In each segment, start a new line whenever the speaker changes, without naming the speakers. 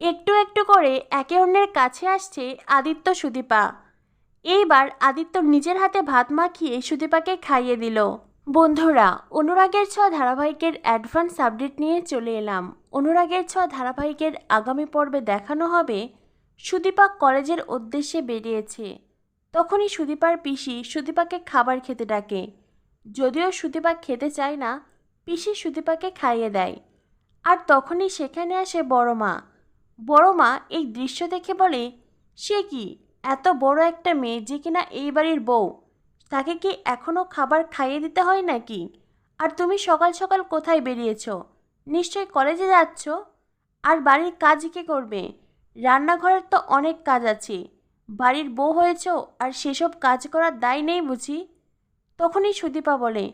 একটু একটু করে একে অন্যের কাছে আসছে আদিত্য সুদীপা। এইবার আদিত্য নিজের হাতে ভাত মাখিয়ে সুদীপাকে খাইয়ে দিল। বন্ধুরা, অনুরাগের ছোঁয়া ধারাবাহিকের অ্যাডভান্স আপডেট নিয়ে চলে এলাম। অনুরাগের ছোঁয়া ধারাবাহিকের আগামী পর্বে দেখানো হবে সুদীপা কলেজের উদ্দেশ্যে বেরিয়েছে। তখনই সুদীপার পিসি সুদীপাকে খাবার খেতে ডাকে। যদিও সুদীপা খেতে চায় না, পিসি সুদীপাকে খাইয়ে দেয়। আর তখনই সেখানে আসে বড় মা। বড় মা এই দৃশ্য দেখে বলে, সে কি? এত বড় একটা মেয়ে যে কিনা এই বাড়ির বউ? তাকে কি এখনও খাবার খাইয়ে দিতে হয় নাকি? আর তুমি সকাল সকাল কোথায় বেরিয়েছ? নিশ্চয়ই কলেজে যাচ্ছ? আর বাড়ির কাজ কে করবে? রান্নাঘরের তো অনেক কাজ আছে। বাড়ির বউ হয়েছ আর সেসব কাজ করার দায় নেই বুঝি? তখনই সুদীপা বলে,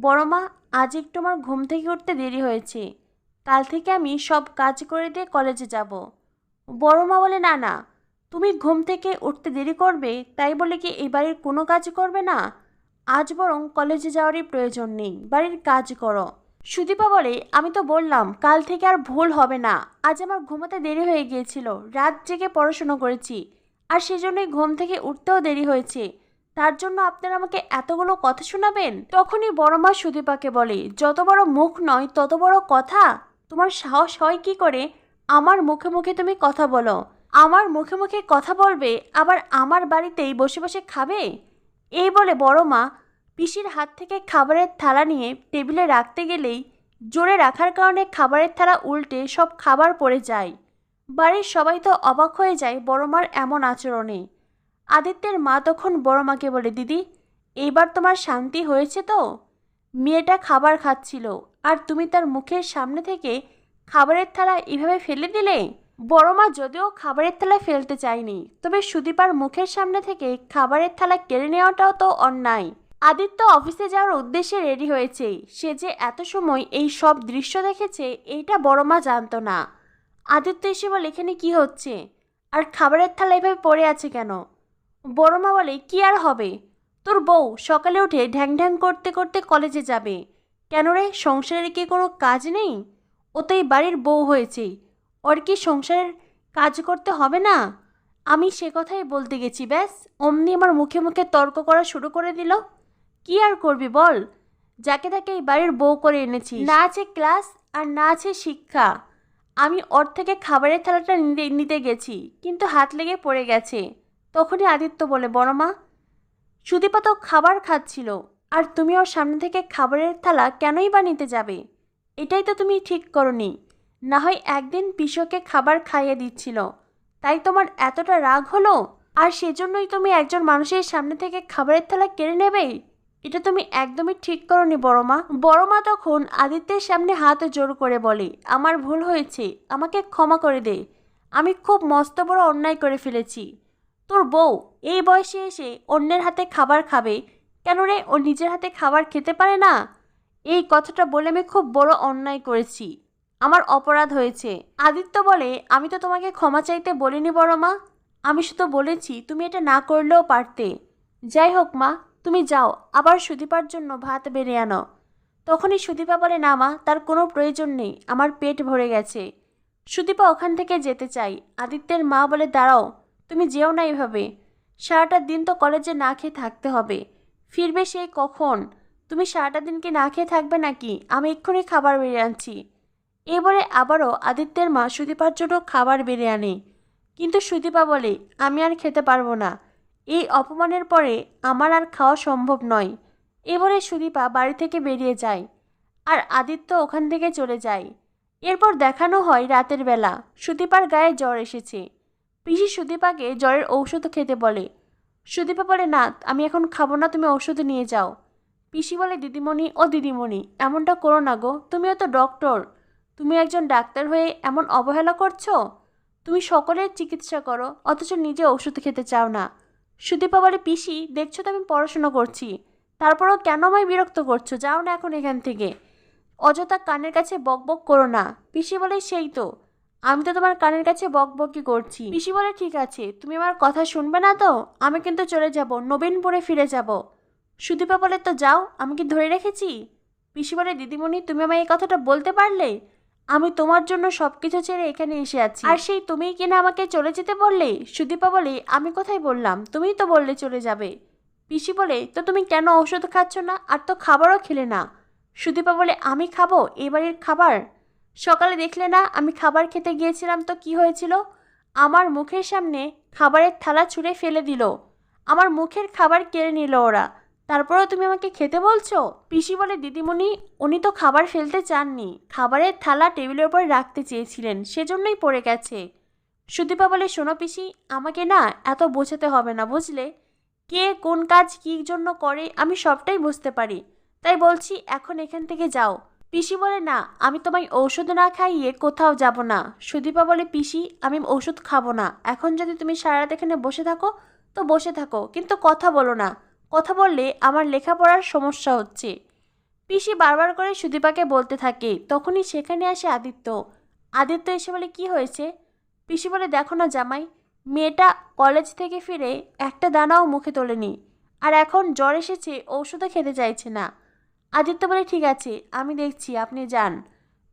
বড় মা, আজ একটু আমার ঘুম থেকে উঠতে দেরি হয়েছে। কাল থেকে আমি সব কাজ করে দিয়ে কলেজে যাব। বড় মা বলে, না না, তুমি ঘুম থেকে উঠতে দেরি করবে, তাই বলে কি এই বাড়ির কোনো কাজ করবে না? আজ বরং কলেজে যাওয়ারই প্রয়োজন নেই, বাড়ির কাজ করো। সুদীপা বলে, আমি তো বললাম, কাল থেকে আর ভুল হবে না। আজ আমার ঘুমাতে দেরি হয়ে গিয়েছিল, রাত জেগে পড়াশুনো করেছি, আর সেজন্যই ঘুম থেকে উঠতেও দেরি হয়েছে। তার জন্য আপনারা আমাকে এতগুলো কথা শোনাবেন? তখনই বড় মা সুদীপাকে বলে, যত বড় মুখ নয়, তত বড় কথা? তোমার সাহস হয় কি করে? আমার মুখে মুখে তুমি কথা বলো। আমার মুখে মুখে কথা বলবে, আবার আমার বাড়িতেই বসে বসে খাবে? এই বলে বড় মা পিসির হাত থেকে খাবারের থালা নিয়ে টেবিলে রাখতে গেলেই জোরে রাখার কারণে খাবারের থালা উল্টে সব খাবার পড়ে যায়। বাড়ির সবাই তো অবাক হয়ে যায় বড় মার এমন আচরণে। আদিত্যের মা তখন বড় মাকে বলে, দিদি এইবার তোমার শান্তি হয়েছে তো? মেয়েটা খাবার খাচ্ছিল আর তুমি তার মুখের সামনে থেকে খাবারের থালা এভাবে ফেলে দিলে? বড় মা যদিও খাবারের থালা ফেলতে চায়নি, তবে সুদীপার মুখের সামনে থেকে খাবারের থালা কেড়ে নেওয়াটাও তো অন্যায়। আদিত্য অফিসে যাওয়ার উদ্দেশ্যে রেডি হয়েছে। সে যে এত সময় এই সব দৃশ্য দেখেছে, এইটা বড় মা জানতো না। আদিত্য এসে বলে, এখানে কি হচ্ছে? আর খাবারের থালা এভাবে পড়ে আছে কেন? বড় মা বলে, কি আর হবে? তোর বউ সকালে উঠে ঢ্যাং ঢ্যাং করতে করতে কলেজে যাবে। কেন রে? সংসারের কি কোনো কাজ নেই? ও তো এই বাড়ির বউ হয়েছে। ওর কি সংসারের কাজ করতে হবে না? আমি সে কথাই বলতে গেছি, ব্যাস। অমনি আমার মুখে মুখে তর্ক করা শুরু করে দিল। কি আর করবি বল? যাকে তাকে এই বাড়ির বউ করে এনেছি না আছে ক্লাস আর না আছে শিক্ষা। আমি ওর থেকে খাবারের থালাটা নিতে গেছি, কিন্তু হাত লেগে পড়ে গেছে। তখনই আদিত্য বলে বড় মা সুদীপা তো খাবার খাচ্ছিল। আর তুমি ওর সামনে থেকে খাবারের থালা কেনই বা নিতে যাবে? এটাই তো তুমি ঠিক করনি। না হয় একদিন পিসোকে খাবার খাইয়ে দিচ্ছিল। তাই তোমার এতটা রাগ হলো? আর সেজন্যই তুমি একজন মানুষের সামনে থেকে খাবারের থালা কেড়ে নেবে? এটা তুমি একদমই ঠিক করনি বড় মা বড় মা তখন আদিত্যের সামনে হাত জোর করে বলে, আমার ভুল হয়েছে, আমাকে ক্ষমা করে দে। আমি খুব মস্ত বড় অন্যায় করে ফেলেছি। তোর বউ এই বয়সে এসে অন্যের হাতে খাবার খাবে কেন রে ও নিজের হাতে খাবার খেতে পারে না? এই কথাটা বলে আমি খুব বড় অন্যায় করেছি। আমার অপরাধ হয়েছে। আদিত্য বলে, আমি তো তোমাকে ক্ষমা চাইতে বলিনি বড় মা। আমি শুধু বলেছি, তুমি এটা না করলেও পারতে। যাই হোক মা, তুমি যাও, আবার সুদীপার জন্য ভাত বেড়ে আনো। তখনই সুদীপা বলে, না মা, তার কোনো প্রয়োজন নেই, আমার পেট ভরে গেছে। সুদীপা ওখান থেকে যেতে চাই। আদিত্যের মা বলে, দাঁড়াও, তুমি যেও না এভাবে। সারাটা দিন তো কলেজে না খেয়ে থাকতে হবে। ফিরবে সেই কখন? তুমি সারাটা দিন কি না খেয়ে থাকবে নাকি? আমি এক্ষুনি খাবার বেড়ে আনছি। এ বলে আবারও আদিত্যের মা সুদীপার জন্য খাবার বেড়ে আনে। কিন্তু সুদীপা বলে, আমি আর খেতে পারব না। এই অপমানের পরে আমার আর খাওয়া সম্ভব নয়। এবারে সুদীপা বাড়ি থেকে বেরিয়ে যায় আর আদিত্য ওখান থেকে চলে যায়। এরপর দেখানো হয় রাতের বেলা। সুদীপার গায়ে জ্বর এসেছে। পিসি সুদীপাকে জ্বরের ঔষধ খেতে বলে। সুদীপা বলে, না, আমি এখন খাব না, তুমি ঔষধ নিয়ে যাও। পিসি বলে, দিদিমণি, ও দিদিমণি, এমনটা করো না গো, তুমিও তো ডক্টর। তুমি একজন ডাক্তার হয়ে এমন অবহেলা করছ? তুমি সকলের চিকিৎসা করো, অথচ নিজে ওষুধ খেতে চাও না। সুদীপা বলে, পিসি, দেখছ তো আমি পড়াশোনা করছি। তারপরও কেন আমায় বিরক্ত করছ? যাও না এখন এখান থেকে। অযথা কানের কাছে বক বক করো না। পিসি বলে, সেই তো। আমি তো তোমার কানের কাছে বক বকই করছি। পিসি বলে, ঠিক আছে, তুমি আমার কথা শুনবে না তো? আমি কিন্তু চলে যাব, নবীনপুরে ফিরে যাব। সুদীপা বলে, তো যাও, আমি কি ধরে রেখেছি? পিসি বলে, দিদিমণি, তুমি আমায় এই কথাটা বলতে পারলে? আমি তোমার জন্য সব কিছু ছেড়ে এখানে এসে আছি। আর সেই তুমিই কিনা আমাকে চলে যেতে বললে? সুদীপা বলে, আমি কোথায় বললাম? তুমিই তো বললে চলে যাবে। পিসি বলে, তো তুমি কেন ওষুধ খাচ্ছ না? আর তো খাবারও খেলে না? সুদীপা বলে, আমি খাব? এবারের খাবার? সকালে দেখলে না, আমি খাবার খেতে গিয়েছিলাম তো কি হয়েছিল? আমার মুখের সামনে খাবারের থালা ছুঁড়ে ফেলে দিল। আমার মুখের খাবার কেড়ে নিল ওরা। তারপরও তুমি আমাকে খেতে বলছো? পিসি বলে, দিদিমণি, উনি তো খাবার ফেলতে চাননি। খাবারের থালা টেবিলের উপর রাখতে চেয়েছিলেন, সেজন্যই পড়ে গেছে। সুদীপা বলে, শোনো পিসি, আমাকে না এত বোঝাতে হবে না, বুঝলে? কে কোন কাজ কী জন্য করে আমি সবটাই বুঝতে পারি। তাই বলছি, এখন এখান থেকে যাও। পিসি বলে, না, আমি তোমায় ঔষধ না খাইয়ে কোথাও যাব না। সুদীপা বলে, পিসি, আমি ওষুধ খাব না। এখন যদি তুমি সারা রাত এখানে বসে থাকো, তো বসে থাকো। কিন্তু কথা বলো না। কথা বললে আমার লেখাপড়ার সমস্যা হচ্ছে। পিসি বারবার করে সুদীপাকে বলতে থাকে। তখনই সেখানে আসে আদিত্য। আদিত্য এসে বলে, কি হয়েছে? পিসি বলে, দেখো না জামাই, মেয়েটা কলেজ থেকে ফিরে একটা দানাও মুখে তোলেনি। আর এখন জ্বর এসেছে, ঔষধও খেতে চাইছে না। আদিত্য বলে, ঠিক আছে, আমি দেখছি, আপনি যান।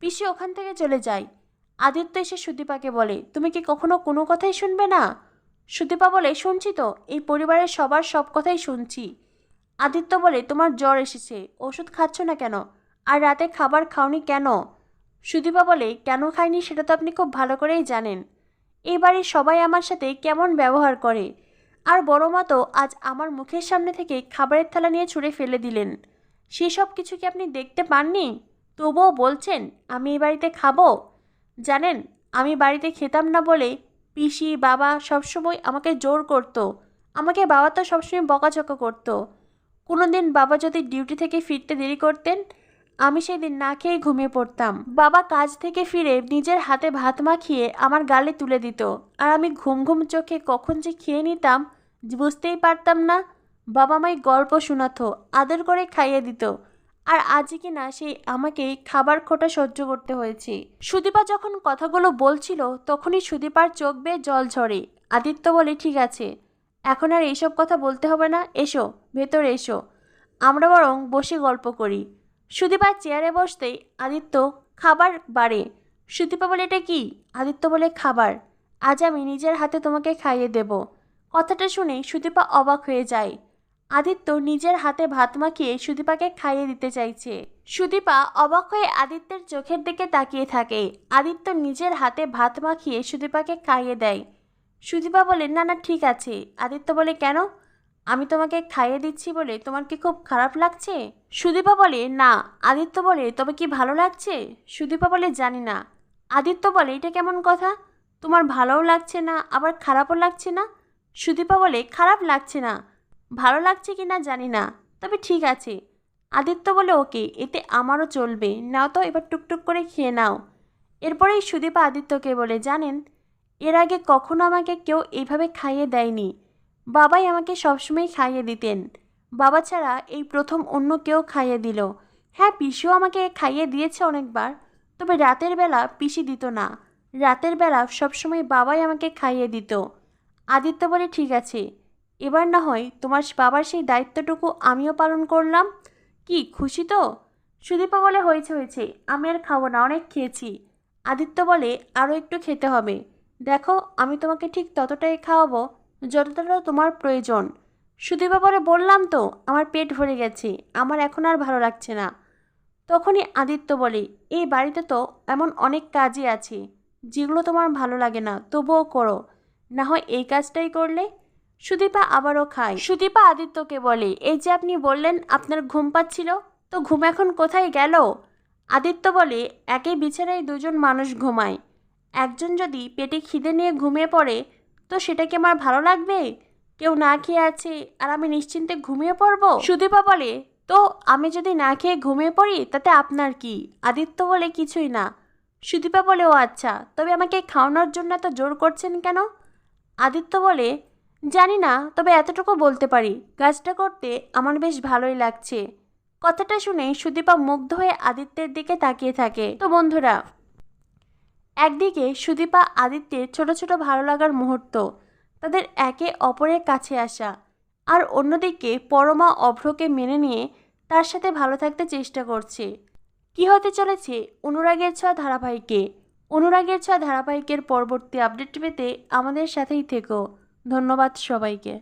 পিসি ওখান থেকে চলে যায়। আদিত্য এসে সুদীপাকে বলে, তুমি কি কখনো কোনো কথাই শুনবে না? সুদীপা বলে, শুনছি তো, এই পরিবারের সবার সব কথাই শুনছি। আদিত্য বলে, তোমার জ্বর এসেছে, ওষুধ খাচ্ছ না কেন? আর রাতে খাবার খাওনি কেন? সুদীপা বলে, কেন খাইনি সেটা তো আপনি খুব ভালো করেই জানেন। এই বাড়ির সবাই আমার সাথে কেমন ব্যবহার করে। আর বড় মা তো আজ আমার মুখের সামনে থেকে খাবারের থালা নিয়ে ছুঁড়ে ফেলে দিলেন। সেসব কিছু কি আপনি দেখতে পাননি? তবুও বলছেন, আমি এই বাড়িতে খাব? জানেন, আমি বাড়িতে খেতাম না বলে পিসি, বাবা সবসময় আমাকে জোর করতো। আমাকে বাবা তো সবসময় বকাঝকা করতো। কোনো দিন বাবা যদি ডিউটি থেকে ফিরতে দেরি করতেন, আমি সেই দিন না খেয়ে ঘুমিয়ে পড়তাম। বাবা কাজ থেকে ফিরে নিজের হাতে ভাত মাখিয়ে আমার গালে তুলে দিত। আর আমি ঘুম ঘুম চোখে কখন যে খেয়ে নিতাম বুঝতেই পারতাম না বাবা মাই গল্প শোনাতো, আদর করে খাইয়ে দিত। আর আজই কি না সেই আমাকে খাবার খোটা সহ্য করতে হয়েছে। সুদীপা যখন কথাগুলো বলছিল, তখনই সুদীপার চোখ বেয়ে জল ঝরে। আদিত্য বলে, ঠিক আছে, এখন আর এইসব কথা বলতে হবে না, এসো, ভেতরে এসো। আমরা বরং বসে গল্প করি। সুদীপা চেয়ারে বসতেই আদিত্য, খাবার বাড়ে। সুদীপা বলে, এটা কি? আদিত্য বলে, খাবার। আজ আমি নিজের হাতে তোমাকে খাইয়ে দেব। কথাটা শুনে সুদীপা অবাক হয়ে যায়। আদিত্য নিজের হাতে ভাত মাখিয়ে সুদীপাকে খাইয়ে দিতে চাইছে। সুদীপা অবাক হয়ে আদিত্যের চোখের দিকে তাকিয়ে থাকে। আদিত্য নিজের হাতে ভাত মাখিয়ে সুদীপাকে খাইয়ে দেয়। সুদীপা বলে, না না, ঠিক আছে। আদিত্য বলে, কেন? আমি তোমাকে খাইয়ে দিচ্ছি বলে তোমার কি খুব খারাপ লাগছে? সুদীপা বলে, না। আদিত্য বলে, তবে কি ভালো লাগছে? সুদীপা বলে, জানি না। আদিত্য বলে, এটা কেমন কথা? তোমার ভালোও লাগছে না, আবার খারাপও লাগছে না? সুদীপা বলে, খারাপ লাগছে না। ভালো লাগছে কি না জানি না, তবে ঠিক আছে। আদিত্য বলে, ওকে, এতে আমারও চলবে। নাও তো, এবার টুকটুক করে খেয়ে নাও। এরপরেই সুদীপা আদিত্যকে বলে, জানেন, এর আগে কখনো আমাকে কেউ এইভাবে খাইয়ে দেয়নি। বাবাই আমাকে সবসময় খাইয়ে দিতেন। বাবা ছাড়া এই প্রথম অন্য কেউ খাইয়ে দিল। হ্যাঁ পিসিও আমাকে খাইয়ে দিয়েছে অনেকবার, তবে রাতের বেলা পিসি দিত না। রাতের বেলা সবসময় বাবাই আমাকে খাইয়ে দিত। আদিত্য বলে, ঠিক আছে। এবার না হয় তোমার বাবার সেই দায়িত্বটুকু আমিও পালন করলাম। কি, খুশি তো? সুদীপা বলে, হয়েছে হয়েছে, আমি আর খাব না, অনেক খেয়েছি। আদিত্য বলে আরও একটু খেতে হবে। দেখো, আমি তোমাকে ঠিক ততটাই খাওয়াবো যতটা তোমার প্রয়োজন। সুদীপা বলে, বললাম তো, আমার পেট ভরে গেছে, আমার এখন আর ভালো লাগছে না। তখনই আদিত্য বলে, এই বাড়িতে তো এমন অনেক কাজই আছে, যেগুলো তোমার ভালো লাগে না, তবুও করো। না হয় এই কাজটাই করলে সুদীপা আবারও খায়। সুদীপা আদিত্যকে বলে, এই যে আপনি বললেন আপনার ঘুম পাচ্ছিল, তো ঘুম এখন কোথায় গেল? আদিত্য বলে, একই বিছানায় দুজন মানুষ ঘুমায়। একজন যদি পেটে খিদে নিয়ে ঘুমিয়ে পড়ে, তো সেটা কি আমার ভালো লাগবে? কেউ না খেয়ে আছে আর আমি নিশ্চিন্তে ঘুমিয়ে পড়ব? সুদীপা বলে, তো আমি যদি না খেয়ে ঘুমিয়ে পড়ি, তাতে আপনার কি? আদিত্য বলে, কিছুই না। সুদীপা বলে, ও আচ্ছা তবে আমাকে খাওয়ানোর জন্য এত জোর করছেন কেন? আদিত্য বলে জানি না, তবে এতটুকু বলতে পারি। কাজটা করতে আমার বেশ ভালোই লাগছে। কথাটা শুনে সুদীপা মুগ্ধ হয়ে আদিত্যের দিকে তাকিয়ে থাকে। তো বন্ধুরা, একদিকে সুদীপা আদিত্যের ছোট ছোট ভালো লাগার মুহূর্ত, তাদের একে অপরের কাছে আসা, আর অন্যদিকে পরমা অভ্রকে মেনে নিয়ে তার সাথে ভালো থাকতে চেষ্টা করছে। কি হতে চলেছে অনুরাগের ছোঁয়া ধারাবাহিকে? অনুরাগের ছোঁয়া ধারাবাহিকের পরবর্তী আপডেট পেতে আমাদের সাথেই থেকো। ধন্যবাদ সবাইকে।